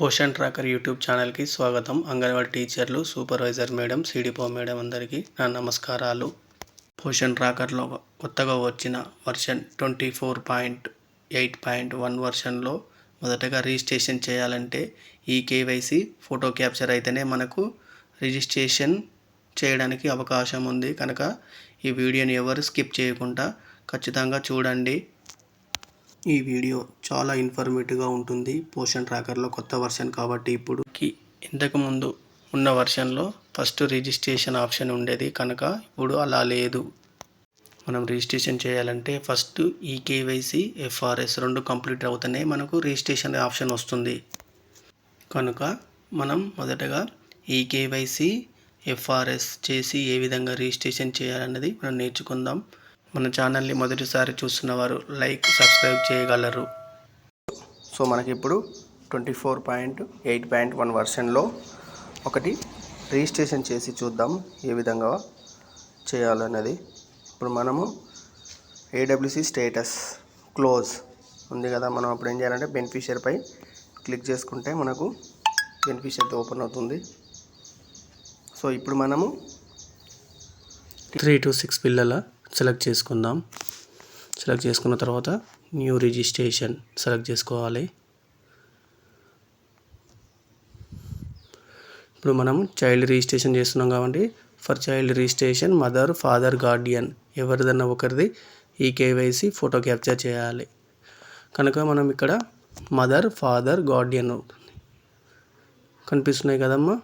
Poshan tracker YouTube ఛానల్కి స్వాగతం. అంగన్వాడీ టీచర్లు సూపర్వైజర్ మేడం సిడిపో మేడం అందరికీ నా నమస్కారాలు. పోషన్ ట్రాకర్లో కొత్తగా వచ్చిన version twenty four point eight point one వర్షన్లో మొదటగా రిజిస్ట్రేషన్ చేయాలంటే ఈ కేవైసీ ఫోటో క్యాప్చర్ అయితేనే మనకు రిజిస్ట్రేషన్ చేయడానికి అవకాశం ఉంది. కనుక ఈ వీడియోని ఎవరు స్కిప్ చేయకుండా ఖచ్చితంగా చూడండి. ఈ వీడియో చాలా ఇన్ఫర్మేటివ్గా ఉంటుంది. పోషన్ ట్రాకర్లో కొత్త వర్షన్ కాబట్టి ఇప్పుడు కి- ఇంతకుముందు ఉన్న వర్షన్లో ఫస్ట్ రిజిస్ట్రేషన్ ఆప్షన్ ఉండేది కనుక ఇప్పుడు అలా లేదు. మనం రిజిస్ట్రేషన్ చేయాలంటే ఫస్ట్ ఈ కేవైసీ ఎఫ్ఆర్ఎస్ రెండు కంప్లీట్ అవుతూనే మనకు రిజిస్ట్రేషన్ ఆప్షన్ వస్తుంది. కనుక మనం మొదటగా ఈ కేవైసీ ఎఫ్ఆర్ఎస్ చేసి ఏ విధంగా రిజిస్ట్రేషన్ చేయాలన్నది మనం నేర్చుకుందాం. మన ఛానల్ని మొదటిసారి చూస్తున్న వారు లైక్ సబ్స్క్రైబ్ చేయగలరు. సో మనకి ఇప్పుడు twenty four point eight point one వర్షన్లో ఒకటి రిజిస్ట్రేషన్ చేసి చూద్దాం ఏ విధంగా చేయాలన్నది. ఇప్పుడు మనము ఏడబ్ల్యూసి స్టేటస్ క్లోజ్ ఉంది కదా మనం అప్పుడు ఏం చేయాలంటే బెనిఫిషియర్పై క్లిక్ చేసుకుంటే మనకు బెనిఫిషియర్ ఓపెన్ అవుతుంది. సో ఇప్పుడు మనము త్రీ టు సిక్స్ పిల్లల సెలెక్ట్ చేసుకుందాం. సెలెక్ట్ చేసుకున్న తర్వాత న్యూ రిజిస్ట్రేషన్ సెలెక్ట్ చేసుకోవాలి. ఇప్పుడు మనం చైల్డ్ రిజిస్ట్రేషన్ చేస్తున్నాం కాబట్టి for child registration mother father guardian ఎవరిదన్నా ఒకరిది ఈ కేవైసీ ఫోటో క్యాప్చర్ చేయాలి. కనుక మనం ఇక్కడ మదర్ ఫాదర్ గార్డియన్ కనిపిస్తున్నాయి కదమ్మా.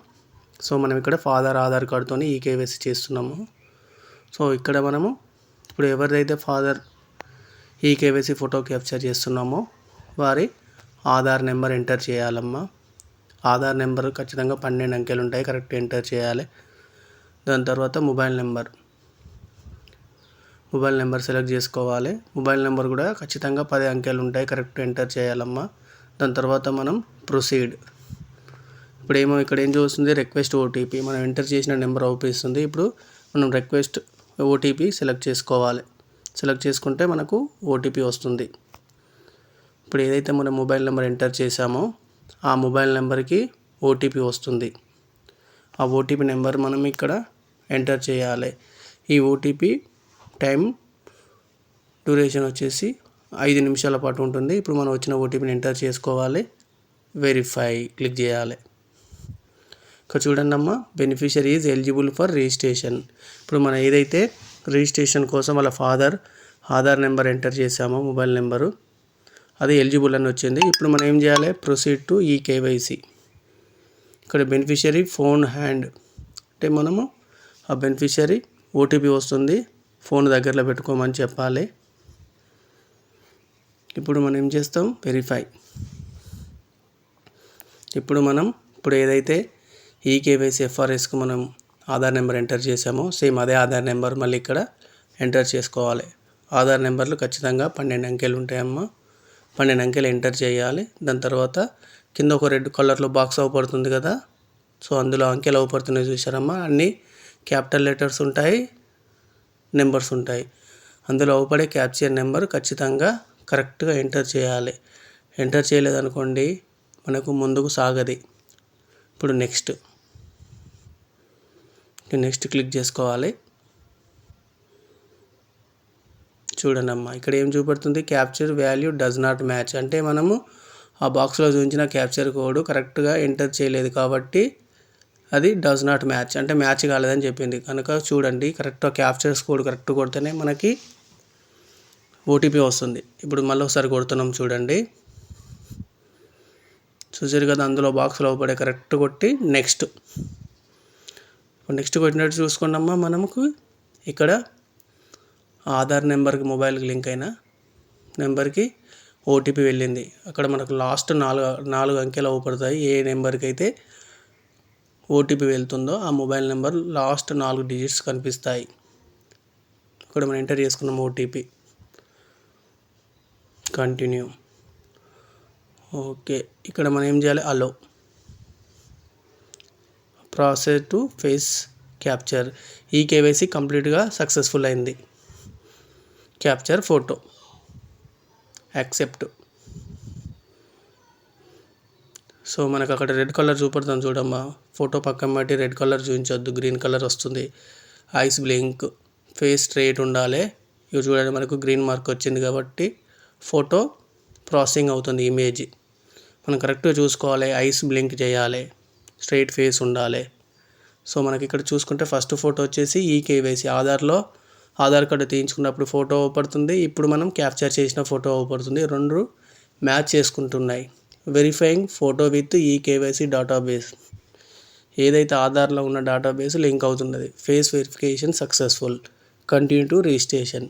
సో మనం ఇక్కడ ఫాదర్ ఆధార్ కార్డుతో ఈ కేవైసీ చేస్తున్నాము. సో ఇక్కడ మనము ఇప్పుడు ఎవరిదైతే father e KYC photo capture చేస్తున్నామో వారి ఆధార్ నెంబర్ ఎంటర్ చేయాలమ్మా. ఆధార్ నెంబర్ ఖచ్చితంగా పన్నెండు అంకెలు ఉంటాయి కరెక్ట్ ఎంటర్ చేయాలి. దాని తర్వాత mobile number. Mobile number select చేసుకోవాలి. మొబైల్ నెంబర్ కూడా ఖచ్చితంగా పది అంకెలు ఉంటాయి కరెక్ట్ ఎంటర్ చేయాలమ్మా. దాని తర్వాత మనం ప్రొసీడ్. ఇప్పుడు ఏమో ఇక్కడ ఏం చూస్తుంది? రిక్వెస్ట్ ఓటీపీ మనం ఎంటర్ చేసిన నెంబర్ అవుపిస్తుంది. ఇప్పుడు మనం రిక్వెస్ట్ ఓటీపీ సెలెక్ట్ చేసుకోవాలి. సెలెక్ట్ చేసుకుంటే మనకు ఓటీపీ వస్తుంది. ఇప్పుడు ఏదైతే మన మొబైల్ నెంబర్ ఎంటర్ చేసామో ఆ మొబైల్ నెంబర్కి ఓటీపీ వస్తుంది. ఆ ఓటీపీ నెంబర్ మనం ఇక్కడ ఎంటర్ చేయాలి. ఈ ఓటీపీ టైం డ్యూరేషన్ వచ్చేసి ఐదు నిమిషాల పాటు ఉంటుంది. ఇప్పుడు మనం వచ్చిన ఓటీపీని ఎంటర్ చేసుకోవాలి. వెరిఫై క్లిక్ చేయాలి. ఇక్కడ చూడండి అమ్మ beneficiary is eligible for registration ఇప్పుడు మనం ఏదైతే రిజిస్ట్రేషన్ కోసం వాళ్ళ ఫాదర్ ఆధార్ నెంబర్ ఎంటర్ చేసామో మొబైల్ నెంబరు అది ఎలిజిబుల్ అని వచ్చింది. ఇప్పుడు మనం ఏం చేయాలి? ప్రొసీడ్ టు ఈ కేవైసీ ఇక్కడ బెనిఫిషరీ ఫోన్ హ్యాండ్ అంటే మనము ఆ బెనిఫిషరీ ఓటీపీ వస్తుంది ఫోన్ దగ్గరలో పెట్టుకోమని చెప్పాలి. ఇప్పుడు మనం ఏం చేస్తాం? వెరిఫై ఇప్పుడు మనం ఇప్పుడు ఏదైతే ఈ ఎఫ్ఆర్ఎస్కి మనం ఆధార్ నెంబర్ ఎంటర్ చేసామో సేమ్ అదే ఆధార్ నెంబర్ మళ్ళీ ఇక్కడ ఎంటర్ చేసుకోవాలి. ఆధార్ నెంబర్లు ఖచ్చితంగా పన్నెండు అంకెలు ఉంటాయమ్మా. పన్నెండు అంకెలు ఎంటర్ చేయాలి. దాని తర్వాత కింద ఒక రెడ్ కలర్లో బాక్స్ అవపడుతుంది కదా. సో అందులో అంకెలు అవపడుతున్నాయి చూసారమ్మా అన్నీ క్యాపిటల్ లెటర్స్ ఉంటాయి నెంబర్స్ ఉంటాయి. అందులో అవపడే క్యాప్చర్ నెంబర్ ఖచ్చితంగా కరెక్ట్గా ఎంటర్ చేయాలి. ఎంటర్ చేయలేదనుకోండి మనకు ముందుకు సాగది. ఇప్పుడు నెక్స్ట్ నెక్స్ట్ క్లిక్ చేసుకోవాలి. చూడండి అమ్మా ఇక్కడ ఏం చూపెడుతుంది? Capture value does not match. అంటే మనము ఆ బాక్స్లో చూపించిన క్యాప్చర్ కోడ్ కరెక్ట్గా ఎంటర్ చేయలేదు కాబట్టి అది డస్ నాట్ మ్యాచ్. అంటే మ్యాచ్ కాలేదని చెప్పింది. కనుక చూడండి కరెక్ట్గా క్యాప్చర్స్ కోడ్ కరెక్ట్ కొడితేనే మనకి ఓటీపీ వస్తుంది. ఇప్పుడు మళ్ళీ ఒకసారి కొడుతున్నాం చూడండి. చూసారు కదా అందులో బాక్స్లో పడే కరెక్ట్ కొట్టి నెక్స్ట్. నెక్స్ట్ కొట్టినట్టు చూసుకున్నామా మనకు ఇక్కడ ఆధార్ నెంబర్కి మొబైల్కి లింక్ అయిన నెంబర్కి ఓటీపీ వెళ్ళింది. అక్కడ మనకు లాస్ట్ నాలుగు నాలుగు అంకెలు అవపడతాయి. ఏ నెంబర్కి అయితే ఓటీపీ వెళ్తుందో ఆ మొబైల్ నెంబర్ లాస్ట్ నాలుగు డిజిట్స్ కనిపిస్తాయి. ఇక్కడ మనం ఎంటర్ చేసుకున్నాం ఓటీపీ కంటిన్యూ ఓకే. ఇక్కడ మనం ఏం చేయాలి? Allow process to face capture. E KYC కంప్లీట్గా సక్సెస్ఫుల్ అయింది. Capture photo. యాక్సెప్ట్. సో మనకు అక్కడ రెడ్ కలర్ చూపడుతుంది చూడమ్మా. ఫోటో పక్కన బట్టి రెడ్ కలర్ చూపించొద్దు. గ్రీన్ కలర్ వస్తుంది. Eyes blink. ఫేస్ స్ట్రైట్ ఉండాలి. ఇవి చూడండి మనకు గ్రీన్ మార్క్ వచ్చింది కాబట్టి ఫోటో ప్రాసెసింగ్ అవుతుంది ఇమేజ్. మనం కరెక్ట్గా చూసుకోవాలి. ఐస్ బ్లింక్ చేయాలి. స్ట్రైట్ ఫేస్ ఉండాలి. సో మనకి ఇక్కడ చూసుకుంటే ఫస్ట్ ఫోటో వచ్చేసి ఈ కేవైసీ ఆధార్లో ఆధార్ కార్డు తీయించుకున్నప్పుడు ఫోటో అవపడుతుంది. ఇప్పుడు మనం క్యాప్చర్ చేసిన ఫోటో అవపడుతుంది. రెండు మ్యాచ్ చేసుకుంటున్నాయి. Verifying photo with e KYC database. ఏదైతే ఆధార్లో ఉన్న డేటాబేస్ లింక్ అవుతున్నది. Face verification successful. Continue to registration.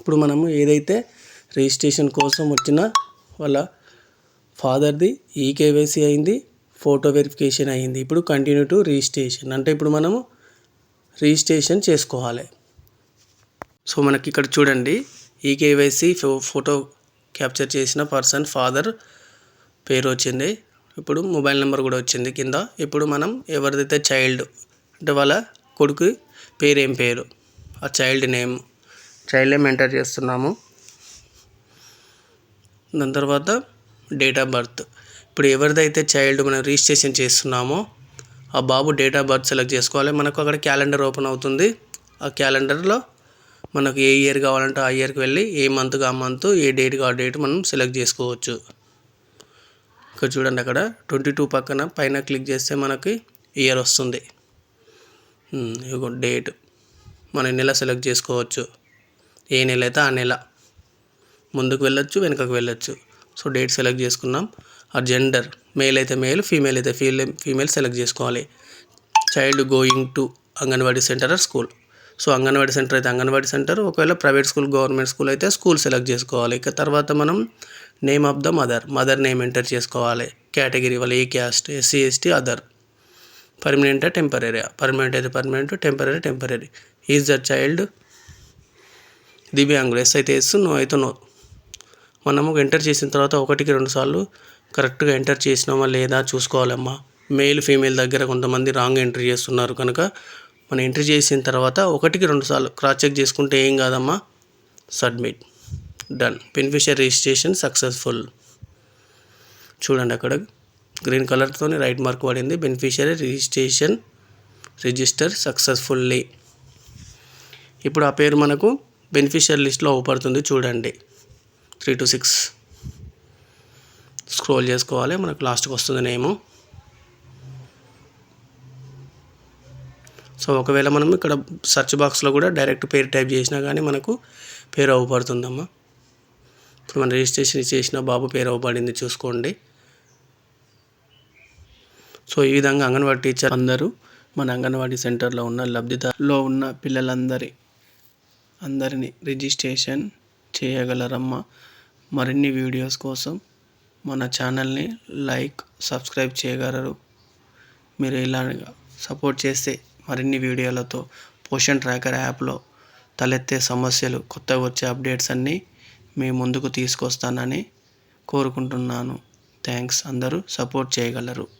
ఇప్పుడు మనము ఏదైతే రిజిస్ట్రేషన్ కోసం వచ్చిన వాళ్ళ ఫాదర్ది ఈ కేవైసీ అయింది. ఫోటో వెరిఫికేషన్ అయింది. ఇప్పుడు కంటిన్యూ టు రిజిస్ట్రేషన్. అంటే ఇప్పుడు మనము రిజిస్ట్రేషన్ చేసుకోవాలి. సో మనకి ఇక్కడ చూడండి. ఈ కేవైసీ ఫోటో క్యాప్చర్ చేసిన పర్సన్ ఫాదర్ పేరు వచ్చింది. ఇప్పుడు మొబైల్ నెంబర్ కూడా వచ్చింది కింద. ఇప్పుడు మనం ఎవరిదైతే చైల్డ్ అంటే వాళ్ళ కొడుకు పేరు ఏం పేరు ఆ child name child name enter చేస్తున్నాము. దాని తర్వాత డేట్ ఆఫ్ బర్త్. ఇప్పుడు ఎవరిదైతే చైల్డ్ మనం రిజిస్ట్రేషన్ చేస్తున్నామో ఆ బాబు డేట్ ఆఫ్ బర్త్ సెలెక్ట్ చేసుకోవాలి. మనకు అక్కడ క్యాలెండర్ ఓపెన్ అవుతుంది. ఆ క్యాలెండర్లో మనకు ఏ ఇయర్ కావాలంటే ఆ ఇయర్కి వెళ్ళి ఏ మంత్కి ఆ మంత్ ఏ డేట్కి ఆ డేట్ మనం సెలెక్ట్ చేసుకోవచ్చు. ఇక్కడ చూడండి అక్కడ ట్వంటీ టూ పక్కన పైన క్లిక్ చేస్తే మనకి ఇయర్ వస్తుంది. డేట్. మన నెల సెలెక్ట్ చేసుకోవచ్చు. ఏ నెల అయితే ఆ నెల. ముందుకు వెళ్ళొచ్చు వెనుకకు వెళ్ళొచ్చు. సో డేట్ సెలెక్ట్ చేసుకున్నాం. ఆ జెండర్ మేల్ అయితే మేల్ ఫీమేల్ అయితే ఫీల్ ఫీమేల్ సెలెక్ట్ చేసుకోవాలి. Child going to anganwadi centre or school. So anganwadi centre అయితే అంగన్వాడీ సెంటర్ ఒకవేళ ప్రైవేట్ స్కూల్ గవర్నమెంట్ స్కూల్ అయితే స్కూల్ సెలెక్ట్ చేసుకోవాలి. ఇక తర్వాత మనం name of the mother mother name enter చేసుకోవాలి. కేటగిరీ వాళ్ళ ఏ caste SC ST other permanent temporary permanent అయితే permanent temporary temporary is the child దివ్యాంగులు? ఎస్ అయితే ఎస్ నో అయితే నో మనము ఎంటర్ చేసిన తర్వాత ఒకటికి రెండు సార్లు కరెక్ట్గా ఎంటర్ చేసినామా లేదా చూసుకోవాలమ్మా. మేల్ ఫీమేల్ దగ్గర కొంతమంది రాంగ్ ఎంట్రీ చేస్తున్నారు కనుక మనం ఎంట్రీ చేసిన తర్వాత ఒకటికి రెండు సార్లు క్రాస్ చెక్ చేసుకుంటే ఏం కాదమ్మా? Submit. Done beneficiary registration successful చూడండి అక్కడ. గ్రీన్ కలర్తో రైట్ మార్క్ పడింది. బెనిఫిషియరీ రిజిస్ట్రేషన్ రిజిస్టర్ సక్సెస్ఫుల్లీ ఇప్పుడు ఆ పేరు మనకు బెనిఫిషియర్ లిస్ట్లో అవపడుతుంది. చూడండి. త్రీ టు సిక్స్ స్క్రోల్ చేసుకోవాలి. మనకు లాస్ట్కి వస్తుంది నేము. సో ఒకవేళ మనం ఇక్కడ సెర్చ్ బాక్స్లో కూడా డైరెక్ట్ పేరు టైప్ చేసినా కానీ మనకు పేరు అవ్వబడుతుందమ్మా. ఇప్పుడు మనం రిజిస్ట్రేషన్ చేసిన బాబు పేరు అవ్వబడింది చూసుకోండి. సో ఈ విధంగా అంగన్వాడీ టీచర్ అందరూ మన అంగన్వాడీ సెంటర్లో ఉన్న లబ్ధిదారులో ఉన్న పిల్లలందరి అందరినీ రిజిస్ట్రేషన్ చేయగలరమ్మా. మరిన్ని వీడియోస్ కోసం మన ఛానల్ని లైక్ సబ్స్క్రైబ్ చేయగలరు. మీరు ఇలా సపోర్ట్ చేస్తే మరిన్ని వీడియోలతో పోషన్ ట్రాకర్ యాప్లో తలెత్తే సమస్యలు కొత్తగా వచ్చే అప్డేట్స్ అన్నీ మీ ముందుకు తీసుకొస్తానని కోరుకుంటున్నాను. థ్యాంక్స్. అందరూ సపోర్ట్ చేయగలరు.